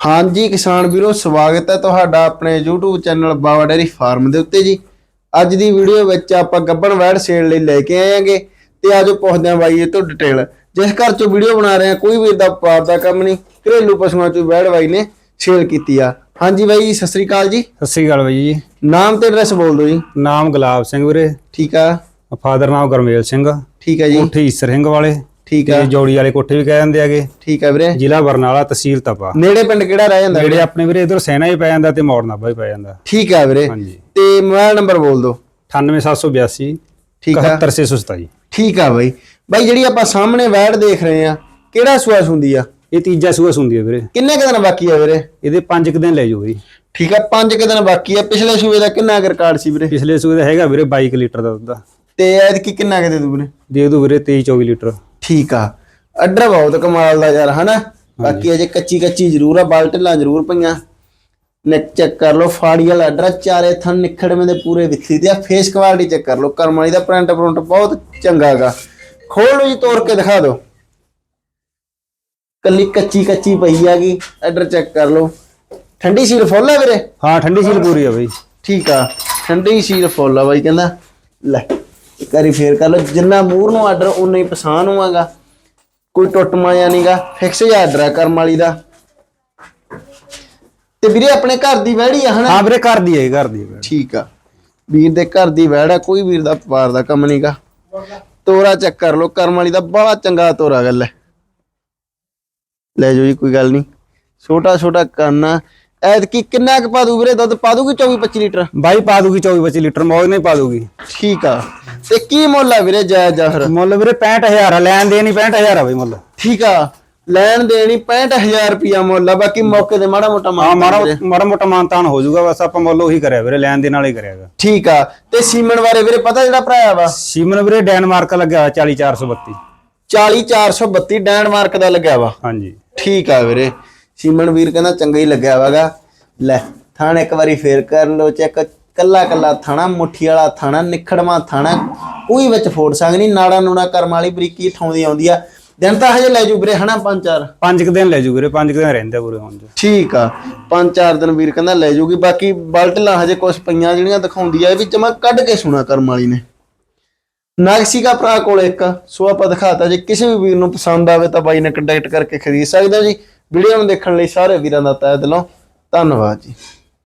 ਹਾਂਜੀ ਕਿਸਾਨ ਵੀਰੋ ਸਵਾਗਤ ਹੈ ਤੁਹਾਡਾ ਆਪਣੇ YouTube channel Bawa dairy farm ਦੇ ਉੱਤੇ ਜੀ। ਅੱਜ ਦੀ ਵੀਡੀਓ ਵਿੱਚ ਆਪਾਂ ਗੱਬਣ ਵੈੜ ਸੇਲ ਲਈ ਲੈ ਕੇ ਆਏਾਂਗੇ ਤੇ ਆਜੋ ਪੁੱਛਦੇ ਆਂ ਬਾਈ ਇਹ ਤੋਂ ਡਿਟੇਲ ਜਿਸ ਘਰ ਚੋਂ ਵੀਡੀਓ ਬਣਾ ਰਹੇ ਆ ਕੋਈ ਵੀ ਇਦਾਂ ਪਾਪ ਦਾ ਕੰਮ ਨਹੀਂ ਘਰੇਲੂ ਪਸ਼ੂਆਂ ਚੋਂ ਵੈੜ ਬਾਈ ਨੇ ਸੇਲ ਕੀਤੀ ਆ। ਹਾਂਜੀ ਬਾਈ ਜੀ, ਸਤਿ ਸ੍ਰੀ ਅਕਾਲ ਜੀ। ਸਤਿ ਸ੍ਰੀ ਅਕਾਲ ਬਾਈ ਜੀ। ਨਾਮ ਤੇ ਐਡਰੈਸ ਬੋਲ ਦਿਓ ਜੀ। ਨਾਮ ਗੁਲਾਬ ਸਿੰਘ ਵੀਰੇ। ਠੀਕ ਆ। ਫਾਦਰ ਨਾਮ ਗਰਮੇਲ ਸਿੰਘ। ਠੀਕ ਆ ਜੀ। ਈਸਰ ਸਿੰਘ ਵਾਲੇ। ਠੀਕ ਆ। ਤੇ ਜੋੜੀ ਵਾਲੇ ਕੋਠੇ ਵੀ ਕਹਿ ਜਾਂਦੇ ਆਗੇ ਠੀਕ ਆ ਵੀਰੇ। ਜ਼ਿਲ੍ਹਾ ਬਰਨਾਲਾ ਤਹਿਸੀਲ ਤਪਾ। ਨੇੜੇ ਪਿੰਡ ਕਿਹੜਾ ਰਹਿ ਜਾਂਦਾ ਜਿਹੜੇ ਆਪਣੇ ਵੀਰੇ ਇਧਰ ਸੈਨਾ ਹੀ ਪੈ ਜਾਂਦਾ ਤੇ ਮੌੜ ਨਾਭਾ ਹੀ ਪੈ ਜਾਂਦਾ। ਠੀਕ ਆ ਵੀਰੇ। ਹਾਂਜੀ। ਤੇ ਮੋਬਾਈਲ ਨੰਬਰ ਬੋਲ ਦਿਓ। 98782 ਠੀਕ ਆ। 71627 ਠੀਕ ਆ ਬਾਈ। ਬਾਈ ਜਿਹੜੀ ਆਪਾਂ ਸਾਹਮਣੇ ਵੈੜ ਦੇਖ ਰਹੇ ਆ ਕਿਹੜਾ ਸੁਆਸ ਹੁੰਦੀ ਆ? ਇਹ ਤੀਜਾ ਸੂਆ ਹੁੰਦੀ ਹੈ ਵੀਰੇ। ਕਿੰਨੇ ਕੁ ਦਿਨ ਬਾਕੀ ਆ ਵੀਰੇ? ਇਹਦੇ 5 ਦਿਨ ਲੈ ਜਾਓ ਜੀ ਠੀਕ ਆ ਪੰਜ ਕੁ ਦਿਨ ਬਾਕੀ ਆ। ਪਿਛਲੇ ਸੂਏ ਦਾ ਕਿੰਨਾ ਕੁ ਰਿਕਾਰਡ ਸੀ ਵੀਰੇ? ਪਿਛਲੇ ਸੂਏ ਦਾ ਹੈਗਾ ਵੀਰੇ 22 ਕੁ ਲੀਟਰ ਦਾ ਦੁੱਧ ਤੇ ਐਤਕੀ ਕਿੰਨਾ ਕੁ ਦੇ ਦੂ ਵੀਰੇ? ਦੇ ਦੋ ਵੀਰੇ 23 24 ਲੀਟਰ। ਠੀਕ ਆ। ਅੱਡਰ ਬਹੁਤ ਕਮਾਲ ਦਾ ਯਾਰ ਹਨਾ? ਬਾਕੀ ਅਜੇ ਕੱਚੀ ਕੱਚੀ ਜ਼ਰੂਰ ਆ ਬਾਲਟਲਾਂ ਜ਼ਰੂਰ ਪਈਆਂ। ਨੈਕ ਚੈੱਕ ਕਰ ਲਓ ਫਾੜੀ ਵਾਲਾ ਅੱਡਰ ਚਾਰੇ ਥਣ ਨਿਖੜਵੇਂ ਦੇ ਪੂਰੇ ਵਿੱਥੀ ਤੇ ਆ। ਫੇਸ ਕੁਆਲਿਟੀ ਚੈੱਕ ਕਰ ਲਓ ਕਰਮ ਵਾਲੀ ਦਾ ਪ੍ਰਿੰਟ ਪ੍ਰਿੰਟ ਬਹੁਤ ਚੰਗਾ ਹੈਗਾ। ਖੋਲ ਜੀ ਤੋੜ ਕੇ ਦਿਖਾ ਦਿਓ। ਕੱਲੀ ਕੱਚੀ ਕੱਚੀ ਪਈ ਆਗੀ ਅੱਡਰ ਚੈੱਕ ਕਰ ਲਓ। ਠੰਡੀ ਸੀਲ ਫੁੱਲ ਆ ਵੀਰੇ? ਹਾਂ ਠੰਡੀ ਸੀਲ ਪੂਰੀ ਆ ਬਾਈ। ਠੀਕ ਆ ਠੰਡੀ ਸੀਲ ਫੁੱਲ ਆ ਬਾਈ ਕਹਿੰਦਾ। ਲੈ। ਇੱਕ ਵਾਰੀ ਫੇਰ ਕਰ ਲਓ ਜਿੰਨਾ ਮੂਰ ਨੂੰ ਆਰਡਰ ਉਨਾ ਹੀ ਪਛਾਣ ਹੋਵਾਗਾ ਕੋਈ ਟੁੱਟ ਮਾਇਆ ਨਹੀਂਗਾ ਫਿਕਸ ਜਿਹਾ ਆਰਡਰ ਆ ਕਰਮ ਵਾਲੀ ਦਾ। ਤੇ ਵੀਰੇ ਆਪਣੇ ਘਰ ਦੀ ਵਹਿੜੀ ਆ ਹਨਾ? ਹਾਂ ਵੀਰੇ ਘਰ ਦੀ ਹੈ ਘਰ ਦੀ ਹੈ ਠੀਕ ਆ। ਵੀਰ ਦੇ ਘਰ ਦੀ ਵਹਿੜ ਕੋਈ ਵੀਰ ਦਾ ਵਪਾਰ ਦਾ ਕੰਮ ਨਹੀਂਗਾ ਤੋਰਾ ਚੈੱਕ ਕਰ ਲਓ ਕਰਮ ਵਾਲੀ ਦਾ ਬੜਾ ਚੰਗਾ ਤੋਰਾ ਗੱਲ ਹੈ। ਲੈ ਜਾਓ ਜੀ ਕੋਈ ਗੱਲ ਨਹੀਂ ਛੋਟਾ ਛੋਟਾ ਕੰਨਾ ਐਤਕੀ ਕਿੰਨਾ ਕੁ ਪਾ ਦੂ ਵੀਰੇ? ਦੁੱਧ ਪਾ ਦੂਗੀ 24 25 ਲੀਟਰ? ਬਾਈ ਪਾ ਦੂਗੀ 24 25 ਲੀਟਰ ਮੌਜ ਨਹੀਂ ਪਾ ਦੂਗੀ ਠੀਕ ਆ। ਤੇ ਕੀ ਮੁੱਲ ਆ ਵੀਰੇ ਜਾਇਜ਼ ਜਾਹਰ ਮੁੱਲ ਵੀਰੇ 65000 ਆ ਲੈਣ ਦੇ ਨਹੀਂ 65000 ਆ ਬਾਈ ਮੁੱਲ। ਠੀਕ ਆ। ਲੈਣ ਦੇਣੀ 65000 ਰੁਪਿਆ ਮੁੱਲ ਆ ਬਾਕੀ ਮੌਕੇ ਤੇ ਮਾੜਾ ਮੋਟਾ ਹਾਂ ਮਾਰ ਮਾੜਾ ਮਾੜਾ ਮੋਟਾ ਮਾਨਤਾਨ ਹੋ ਜਾਊਗਾ ਬਸ ਆਪਾਂ ਮੁੱਲ ਉਹੀ ਕਰਿਆ ਵੀਰੇ ਲੈਣ ਦੇ ਨਾਲ ਹੀ ਕਰਿਆਗਾ ਠੀਕ ਆ। ਤੇ ਸੀਮਨ ਬਾਰੇ ਵੀਰੇ ਪਤਾ ਜਿਹੜਾ ਭਰਾਇਆ ਵਾ? ਸੀਮਨ ਵੀਰੇ ਡੈਨਮਾਰਕ ਲੱਗਿਆ 40432 40432 ਡੈਨਮਾਰਕ ਦਾ ਲੱਗਿਆ ਵਾ। ਹਾਂਜੀ। ਠੀਕ ਆ ਵੀਰੇ। ਸੀਮਨ ਵੀਰ ਕਹਿੰਦਾ ਚੰਗਾ ਹੀ ਲੱਗਿਆ ਵਾਗਾ। ਲੈ ਥਾਣ ਇੱਕ ਵਾਰੀ ਫੇਰ ਕਰ ਲਓ ਚੈੱਕ। ਕੱਲਾ ਕੱਲਾ ਥਾਣਾ ਮੁੱਠੀ ਵਾਲਾ ਥਾਣਾ ਨਿਖੜਵਾ ਥਾਣਾ। ਕੋਈ ਵਿੱਚ ਫੋੜ ਸੰਗ ਨਹੀਂ ਨਾੜਾ ਨੂੜਾ ਕਰਮ ਵਾਲੀ ਬਰੀਕੀ ਠਾਉਂਦੀ ਆਉਂਦੀ ਆ। ਦਿਨ ਤਾਂ ਹਜੇ ਲੈ ਜੂ ਵੀਰੇ ਹਨਾ ਪੰਜ ਚਾਰ? ਪੰਜ ਕੁ ਦਿਨ ਲੈ ਜੂ ਵੀਰੇ ਪੰਜ ਕੁ ਦਿਨ ਰਹਿੰਦੇ ਪੂਰੇ ਹੁਣ ਠੀਕ ਆ ਪੰਜ ਚਾਰ ਦਿਨ ਵੀਰ ਕਹਿੰਦਾ ਲੈ ਜੂਗੀ ਬਾਕੀ ਬਲਟਲਾਂ ਹਜੇ ਕੁਝ ਪਈਆਂ ਜਿਹੜੀਆਂ ਦਿਖਾਉਂਦੀ ਆ ਇਹ ਵੀ ਜਮਾ ਕੱਢ ਕੇ ਸੁਣਾ ਕਰਮ ਵਾਲੀ ਨੇ। ਨਾਗਸੀ ਦਾ ਭਰਾ ਕੋਲ ਇੱਕ ਸੋ ਆਪਾਂ ਦਿਖਾਤਾ ਜੇ ਕਿਸੇ ਵੀ ਵੀਰ ਨੂੰ ਪਸੰਦ ਆਵੇ ਤਾਂ ਬਾਈ ਨਾਲ ਕੰਟੈਕਟ ਕਰਕੇ ਖਰੀਦ ਸਕਦੇ ਜੀ। ਵੀਡੀਓ ਨੂੰ ਦੇਖਣ ਲਈ ਸਾਰੇ ਵੀਰਾਂ ਦਾ ਤਹਿ ਦਿਲੋਂ ਧੰਨਵਾਦ ਜੀ।